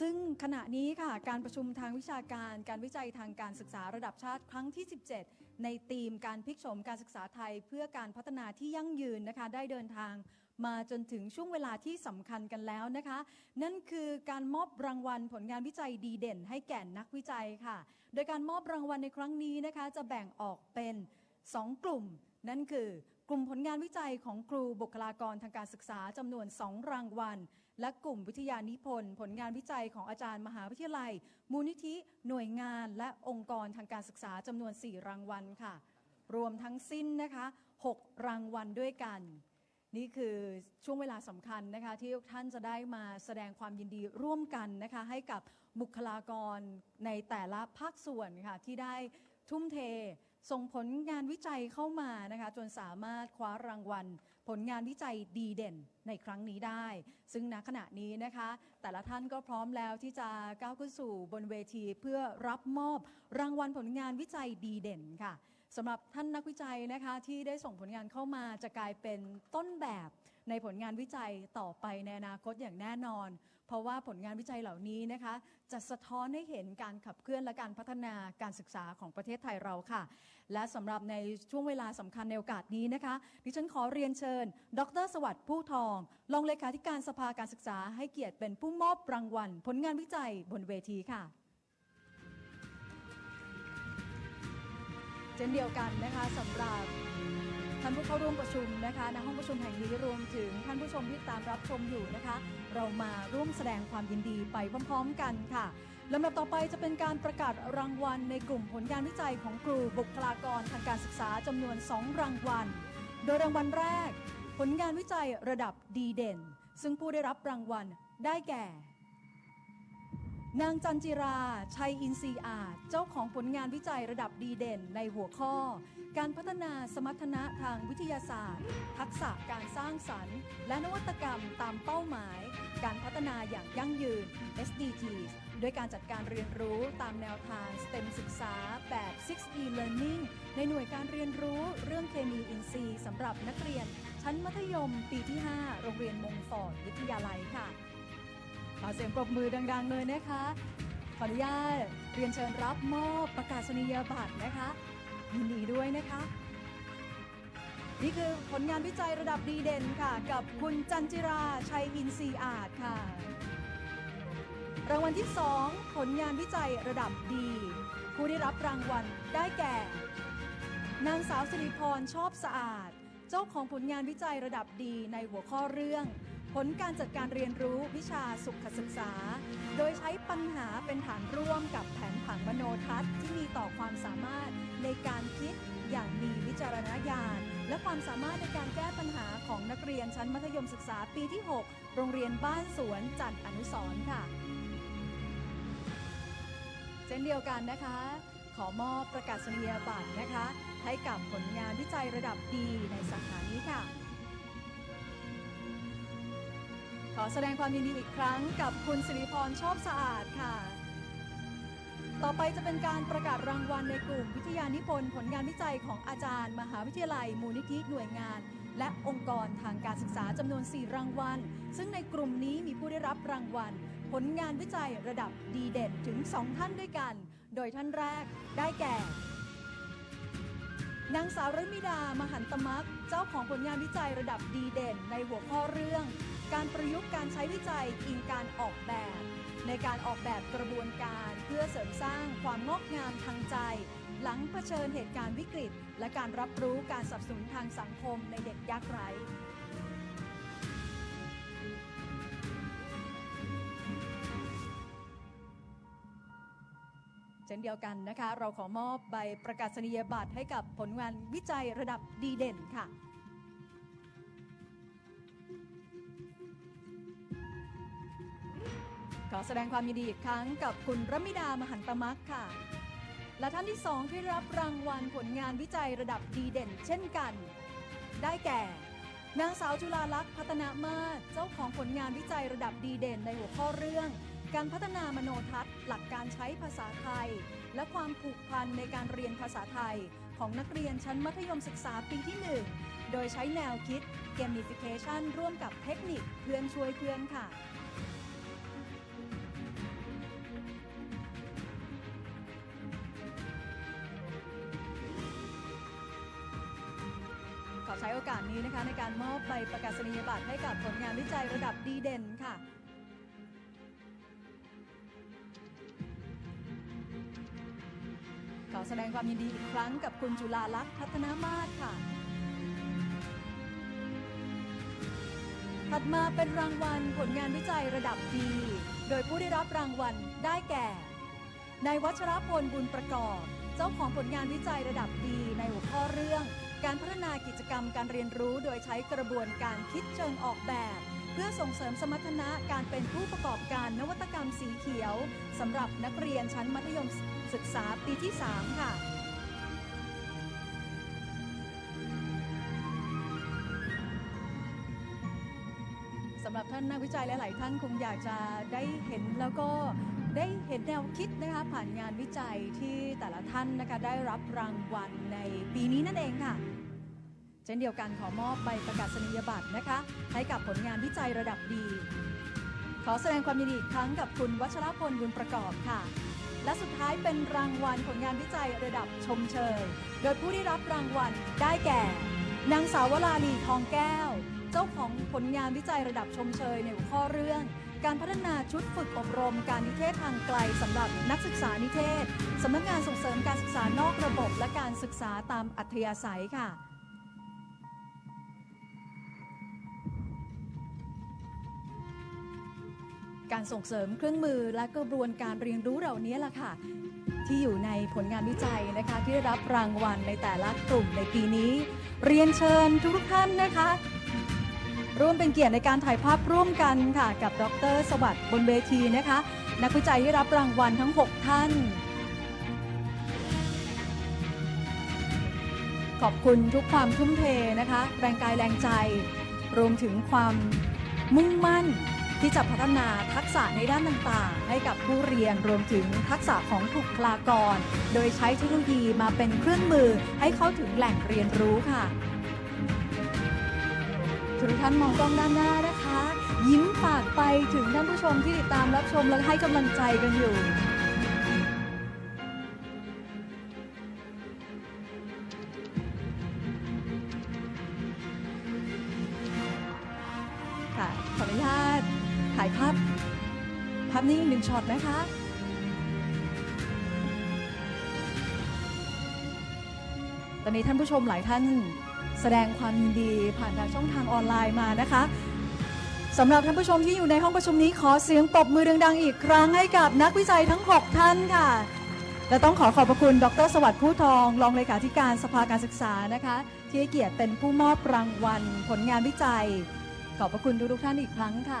ซึ่งขณะนี้ค่ะการประชุมทางวิชาการ การวิจัยทางการศึกษาระดับชาติครั้งที่ 17 ในธีมการพลิกโฉมการศึกษาไทยเพื่อการพัฒนาที่ยั่งยืนนะคะ ได้เดินทางมาจนถึงช่วงเวลาที่สำคัญกันแล้วนะคะ นั่นคือการมอบรางวัลผลงานวิจัยดีเด่น ให้แก่นักวิจัยค่ะ โดยการมอบรางวัลในครั้งนี้นะคะ จะแบ่งออกเป็น 2 กลุ่ม นั่นคือ กลุ่มผลงานวิจัยของครูบุคลากรทางการศึกษาจำนวน 2 รางวัล และกลุ่มวิทยานิพนธ์ผลงานวิจัยของอาจารย์มหาวิทยาลัย มูลนิธิ หน่วยงาน และองค์กรทางการศึกษาจำนวน 4 รางวัลค่ะ รวมทั้งสิ้นนะคะ 6 รางวัลด้วยกัน นี่คือช่วงเวลาสำคัญนะคะ ที่ท่านจะได้มาแสดงความยินดีร่วมกันนะคะ ให้กับบุคลากรในแต่ละภาคส่วนค่ะที่ได้ทุ่มเท ส่งผลงานวิจัยเข้ามานะคะจนสามารถคว้ารางวัล ผลงานวิจัยดีเด่นในครั้งนี้ได้ ซึ่งณขณะนี้นะคะ แต่ละท่านก็พร้อมแล้วที่จะก้าวขึ้นสู่บนเวทีเพื่อรับมอบรางวัลผลงานวิจัยดีเด่นค่ะสำหรับท่านนักวิจัยนะคะที่ได้ส่งผลงานเข้ามาจะกลายเป็นต้นแบบ ในผลงานวิจัยต่อไปในอนาคตอย่างแน่นอน เพราะว่าผลงานวิจัยเหล่านี้นะคะ จะสะท้อนให้เห็นการขับเคลื่อนและการพัฒนาการศึกษาของประเทศไทยเราค่ะ และสำหรับในช่วงเวลาสำคัญในโอกาสนี้นะคะ ดิฉันขอเรียนเชิญ ดร สวัสดิ์ผู้ทองรองเลขาธิการสภาการศึกษาให้เกียรติเป็นผู้มอบรางวัล ผลงานวิจัยบนเวทีค่ะเช่นเดียวกันนะคะสำหรับ ท่านผู้เข้าร่วมประชุมนะคะในห้องประชุมแห่งนี้รวมถึงท่านผู้ชมที่ตามรับชมอยู่นะคะ เรามาร่วมแสดงความยินดีไปพร้อมๆกันค่ะลำดับต่อไปจะเป็นการประกาศรางวัลในกลุ่มผลงานวิจัยของครูบุคลากรทางการศึกษาจำนวน 2 รางวัล โดยรางวัลแรก ผลงานวิจัยระดับดีเด่น ซึ่งผู้ได้รับรางวัลได้แก่ นางจันจิรา ชัยอินทรีอาจ เจ้าของผลงานวิจัยระดับดีเด่นในหัวข้อ การพัฒนาสมรรถนะทางวิทยาศาสตร์ ทักษะการสร้างสรรค์ และนวัตกรรมตามเป้าหมาย การพัฒนาอย่างยั่งยืน SDGs ด้วยการจัดการเรียนรู้ตามแนวทาง STEM ศึกษาแบบ 6E Learning ในหน่วยการเรียนรู้เรื่องเคมีอินทรีย์สำหรับนักเรียน ชั้นมัธยมปีที่ 5 โรงเรียนมงฟอร์ดวิทยาลัยค่ะ ขอเสียงปรบมือดัง ๆ เลยนะคะ ขออนุญาตเรียนเชิญรับมอบประกาศนียบัตรนะคะยินดีด้วยนะคะ นี่คือผลงานวิจัยระดับดีเด่นค่ะ กับคุณจันจิราชัยอินทรีอาจค่ะ รางวัลที่ 2 ผลงานวิจัยระดับดี ผู้ได้รับรางวัลได้แก่ นางสาวสิริพรชอบสะอาด เจ้าของผลงานวิจัยระดับดีในหัวข้อเรื่อง ผลการจัดการเรียนรู้วิชาสุขศึกษา โดยใช้ปัญหาเป็นฐานร่วมกับแผนผังมโนทัศน์ที่มีต่อความสามารถในการคิดอย่างมีวิจารณญาณ และความสามารถในการแก้ปัญหาของนักเรียนชั้นมัธยมศึกษาปีที่ 6 โรงเรียนบ้านสวนจันทร์อนุสรค่ะ เช่นเดียวกันนะคะ ขอมอบประกาศนียบัตรนะคะ ให้กับผลงานวิจัยระดับดีในสาขานี้ค่ะ อแสดงความยินดีอีกครั้งกับคุณสิริพรชอบสะอาดค่ะ ต่อไปจะเป็นการประกาศรางวัลในกลุ่มวิทยานิพนธ์ผลงานวิจัยของอาจารย์ มหาวิทยาลัย มูลนิธิหน่วยงาน และองค์กรทางการศึกษาจำนวน 4 รางวัล ซึ่งในกลุ่มนี้มีผู้ได้รับรางวัล ผลงานวิจัยระดับดีเด่นถึง 2 ท่านด้วยกัน โดยท่านแรกได้แก่นางสาวรมิดา มหันตมัก เจ้าของผลงานวิจัยระดับดีเด่น ในหัวข้อเรื่อง การประยุกต์การใช้วิจัยอิงการออกแบบ ในการออกแบบกระบวนการเพื่อเสริมสร้างความงอกงามทางใจ หลังเผชิญเหตุการณ์วิกฤต และการรับรู้การสับสนุนทางสังคมในเด็กยากไร้เช่นเดียวกันนะคะ เราขอมอบใบประกาศนียบัตรให้กับผลงานวิจัยระดับดีเด่นค่ะ ขอแสดงความยินดีอีกครั้งกับคุณรมิดามหันตมักค่ะ และท่านที่สองที่รับรางวัลผลงานวิจัยระดับดีเด่น เช่นกัน ได้แก่ นางสาวจุฬาลักษณ์พัฒนามาศเจ้าของผลงานวิจัยระดับดีเด่นในหัวข้อเรื่อง การพัฒนามโนทัศน์ หลักการใช้ภาษาไทย และความผูกพันในการเรียนภาษาไทย ของนักเรียนชั้นมัธยมศึกษาปีที่ 1 โดยใช้แนวคิด Gamification ร่วมกับเทคนิคเพื่อนช่วยเพื่อนค่ะ นี้นะคะในการมอบใบประกาศนียบัตรให้กับผลงานวิจัยระดับดีเด่นค่ะ ขอแสดงความยินดีอีกครั้งกับคุณจุฬาลักษณ์พัฒนามาศค่ะ ถัดมาเป็นรางวัลผลงานวิจัยระดับดี โดยผู้ได้รับรางวัลได้แก่นายวัชรพลบุญประกอบ เจ้าของผลงานวิจัยระดับดีใน การพัฒนากิจกรรมการเรียนรู้โดยใช้กระบวนการคิดเชิงออกแบบ เพื่อส่งเสริมสมรรถนะการเป็นผู้ประกอบการนวัตกรรมสีเขียวสำหรับนักเรียนชั้นมัธยมศึกษาปีที่ 3 ค่ะสำหรับท่านนักวิจัยหลาย ๆ ท่านคงอยากจะได้เห็นแล้วก็ ได้เห็นแนวคิดนะคะผ่านงานวิจัยที่แต่ละท่านนะคะได้รับรางวัลในปีนี้นั่นเองค่ะ เช่นเดียวกันขอมอบใบประกาศนียบัตรนะคะ ให้กับผลงานวิจัยระดับดี ขอแสดงความยินดีอีกครั้งกับคุณวัชรพลบุญประกอบค่ะ และสุดท้ายเป็นรางวัลผลงานวิจัยระดับชมเชย โดยผู้ได้รับรางวัลได้แก่ นางสาววราลีทองแก้ว เจ้าของผลงานวิจัยระดับชมเชยในหัวข้อเรื่อง การพัฒนาชุดฝึกอบรมการนิเทศทางไกลสำหรับนักศึกษานิเทศสำนักงานส่งเสริมการศึกษานอกระบบ และการศึกษาตามอัธยาศัยค่ะ การส่งเสริมเครื่องมือและกระบวนการเรียนรู้เหล่านี้ล่ะค่ะที่อยู่ในผลงานวิจัยนะคะ ที่ได้รับรางวัลในแต่ละกลุ่มในปีนี้ เรียนเชิญทุกท่านนะคะ ร่วมเป็นเกียรติในการถ่ายภาพร่วมกันค่ะ กับดรสวัสดิ์บนเวทีนะคะ นักวิจัยที่รับรางวัลทั้ง 6 ท่าน ขอบคุณทุกความทุ่มเทนะคะ แรงกายแรงใจ รวมถึงความมุ่งมั่นที่จะพัฒนาทักษะในด้านต่างๆ ให้กับผู้เรียนรวมถึงทักษะของบุคลากร โดยใช้เทคโนโลยีมาเป็นเครื่องมือให้เข้าถึงแหล่งเรียนรู้ค่ะ ทุกท่านมองกล้องด้านหน้านะคะ ยิ้มปากไปถึงท่านผู้ชมที่ติดตามรับชมและให้กำลังใจกันอยู่ ค่ะ ขออนุญาตถ่ายภาพภาพนี้อีกหนึ่งช็อตนะคะตอนนี้ท่านผู้ชมหลายท่าน แสดงความยินดีผ่านทางช่องทางออนไลน์มานะคะสำหรับท่านผู้ชมที่อยู่ในห้องประชุมนี้ขอเสียงปรบมือดังๆ อีกครั้งให้กับนักวิจัยทั้ง 6 ท่านค่ะ และต้องขอขอบพระคุณ ดร สวัสดิ์ผู้ทอง รองเลขาธิการสภาการศึกษานะคะ ที่ให้เกียรติเป็นผู้มอบรางวัล ผลงานวิจัย ขอบพระคุณทุกๆท่านอีกครั้งค่ะ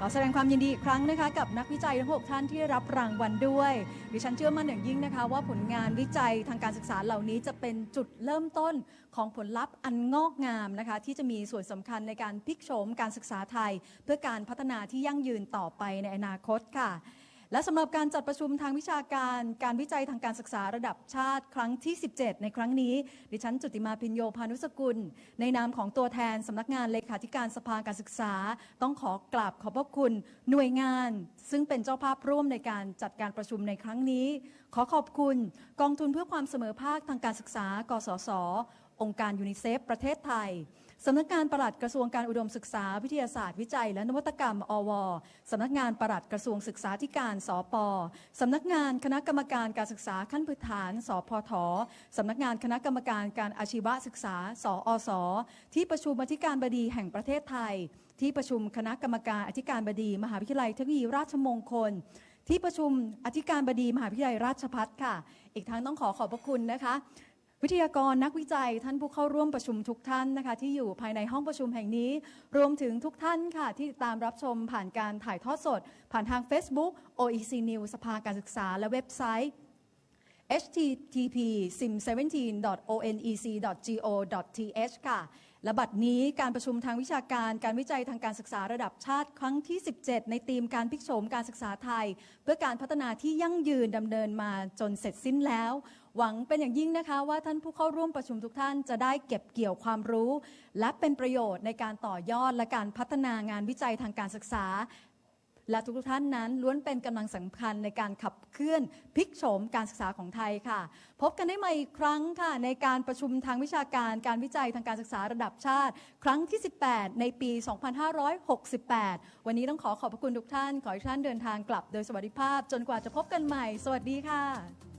ขอแสดงความยินดีอีกครั้งนะคะกับนักวิจัยทั้ง6ท่านที่ได้รับรางวัลด้วย ดิฉันเชื่อมั่นอย่างยิ่งนะคะ ว่าผลงานวิจัยทางการศึกษาเหล่านี้จะเป็นจุดเริ่มต้นของผลลัพธ์อันงอกงามนะคะ ที่จะมีส่วนสำคัญในการพลิกโฉมการศึกษาไทย เพื่อการพัฒนาที่ยั่งยืนต่อไปในอนาคตค่ะ และสำหรับการจัดประชุมทางวิชาการการวิจัยทางการศึกษาระดับชาติครั้งที่ 17 ในครั้งนี้ ดิฉันจุติมาพินโยพานุสกุล ในนามของตัวแทนสำนักงานเลขาธิการสภาการศึกษา ต้องขอกราบขอบพระคุณหน่วยงาน ซึ่งเป็นเจ้าภาพร่วมในการจัดการประชุมในครั้งนี้ ขอขอบคุณ กองทุนเพื่อความเสมอภาคทางการศึกษา กสศองค์การยูนิเซฟ ประเทศไทย สำนักงานปลัดกระทรวงการอุดมศึกษา วิทยาศาสตร์วิจัย และนวัตกรรม อว สำนักงานปลัดกระทรวงศึกษาธิการสปสำนักงานคณะกรรมการการศึกษาขั้นพื้นฐาน สพทสำนักงานคณะกรรมการการอาชีวศึกษา สอสที่ประชุมอธิการบดีแห่งประเทศไทย ที่ประชุมคณะกรรมการอธิการบดี มหาวิทยาลัยเทคโนโลยีราชมงคล ที่ประชุมอธิการบดี มหาวิทยาลัยราชภัฏค่ะ อีกทั้งต้องขอขอบพระคุณนะคะ วิทยากรนักวิจัยท่านผู้เข้าร่วมประชุมทุกท่านนะคะที่อยู่ภายในห้องประชุมแห่งนี้ รวมถึงทุกท่านค่ะที่ตามรับชมผ่านการถ่ายทอดสด ผ่านทาง Facebook OEC News สภาการศึกษาและเว็บไซต์ http sim17.onec.go.th ค่ะและบัดนี้การประชุมทางวิชาการการวิจัยทางการศึกษาระดับชาติครั้งที่ 17 ในธีมการพิกโฉมการศึกษาไทย เพื่อการพัฒนาที่ยั่งยืนดำเนินมาจนเสร็จสิ้นแล้ว หวังเป็นอย่างยิ่งนะคะว่าท่านผู้เข้าร่วมประชุมทุกท่านจะได้เก็บเกี่ยวความรู้ และเป็นประโยชน์ในการต่อยอดและการพัฒนางานวิจัยทางการศึกษา และทุกท่านนั้นล้วนเป็นกำลังสำคัญในการขับเคลื่อนพลิกโฉมการศึกษาของไทยค่ะ พบกันได้ใหม่อีกครั้งค่ะ ในการประชุมทางวิชาการการวิจัยทางการศึกษาระดับชาติ ครั้งที่ 18 ในปี 2568 วันนี้ต้องขอขอบพระคุณทุกท่าน ขอให้ท่านเดินทางกลับโดยสวัสดิภาพ จนกว่าจะพบกันใหม่ สวัสดีค่ะ